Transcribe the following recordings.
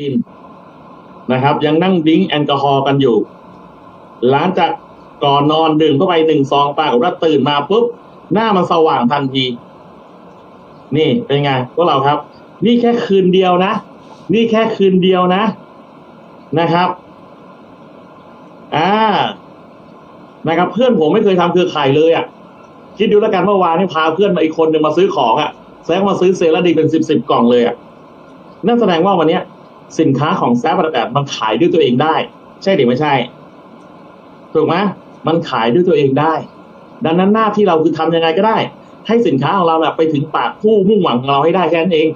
กินนะครับ ยังนั่งดิ้งแอลกอฮอล์กันอยู่ หลังจากก่อนนอนดื่มเข้าไปหนึ่งซองปรากฏว่าตื่นมาปุ๊บ หน้ามันสว่างทันที นี่เป็นไงพวกเราครับ นี่แค่คืนเดียวนะ นี่แค่คืนเดียวนะ นะครับอ่านะครับ เพื่อนผมไม่เคยทำเครือข่ายเลยอะ่ะคิดดูแล้วกันเมื่อวานนี่พาเพื่อนมาอีกคนหนึ่งมาซื้อของอะ่ะแซงมาซื้อเซรั่มดีเป็นสิบสิบกล่องเลยอะ่ะนั่นแสดงว่าวันเนี้ย สินค้าของแซฟแบบมันขายด้วยตัวเองได้ ใช่หรือไม่ใช่ ถูกไหมมันขายด้วยตัวเองได้ ดังนั้นหน้าที่เราคือทำยังไงก็ได้ ให้สินค้าของเราน่ะไปถึงปากผู้มุ่งหวังของเราให้ได้แค่นั้นเอง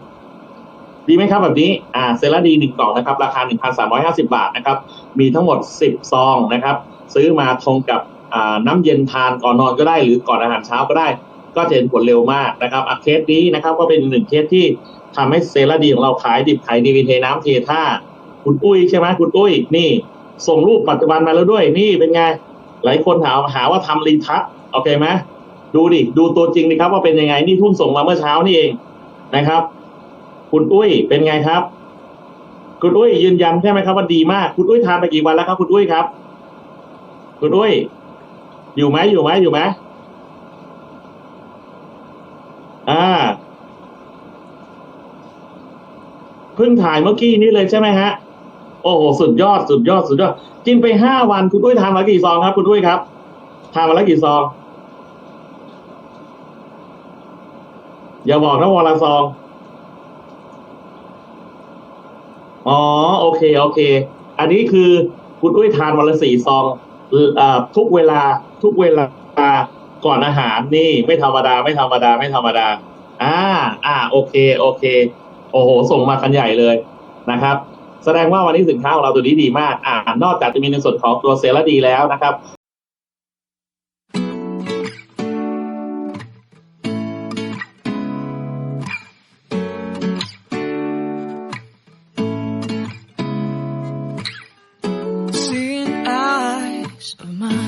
ดีไหมครับแบบนี้อ่าเซรั่มดีหนึ่งกล่องนะครับ ราคาหนึ่งพันสามร้อยห้าสิบาทนะครับ มีทั้งหมดสิบซองนะครับ ซื้อมาทงกับอ่าน้ำเย็นทานก่อนนอนก็ได้หรือก่อนอาหารเช้าก็ได้ ก็จะเห็นผลเร็วมากนะครับอะเคสนี้นะครับ ก็เป็นหนึ่งเคสที่ ทำให้เซรั่ดีของเราขายดิบขายดีมีเทน้ำเทท่า คุณอุ้ยใช่ไหมคุณอุ้ย นี่ ส่งรูปปัจจุบันมาแล้วด้วย นี่เป็นไง หลายคนถามหาว่าทำรีทัชโอเคไหมดูดิ ดูตัวจริงดิครับว่าเป็นยังไง นี่ทุ่มส่งมาเมื่อเช้านี่เองนะครับ คุณอุ้ยเป็นไงครับ คุณอุ้ยยืนยันใช่ไหมครับว่าดีมาก คุณอุ้ยทานไปกี่วันแล้วครับ คุณอุ้ยครับ คุณอุ้ย อยู่ไหมอยู่ไหมอยู่ไหมอ่า เพิ่งถ่ายเมื่อกี้นี้เลยใช่ไหมฮะ โอ้โหสุดยอดสุดยอดสุดยอด กินไปห้าวันคุณอุ้ยทานมากี่ซองครับ คุณอุ้ยครับทานมาแล้วกี่ซอง อย่าบอกนะวอลละซอง อ๋อโอเคโอเค อันนี้คือคุณอุ้ยทานวันละสี่ซองอ่อทุกเวลาทุกเวลาก่อนอาหารนี่ ไม่ธรรมดาไม่ธรรมดาไม่ธรรมดา อ่า อ่า โอเค โอเค โอ้โห ส่งมากันใหญ่เลยนะครับ แสดงว่าวันนี้สินค้าของเราตัวนี้ดีมาก อ่านอกจากจะมีในส่วนของตัวเซรั่มดีแล้วนะครับ of mine.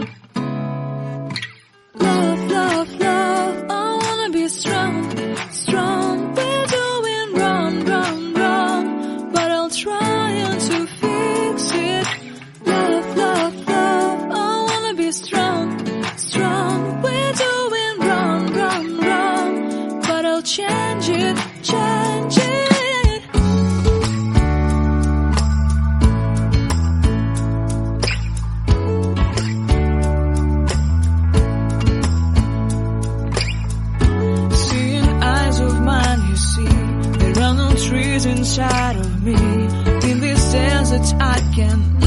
Change it, change it. Seeing eyes of mine, you see, there are no trees inside of me. In this desert, I can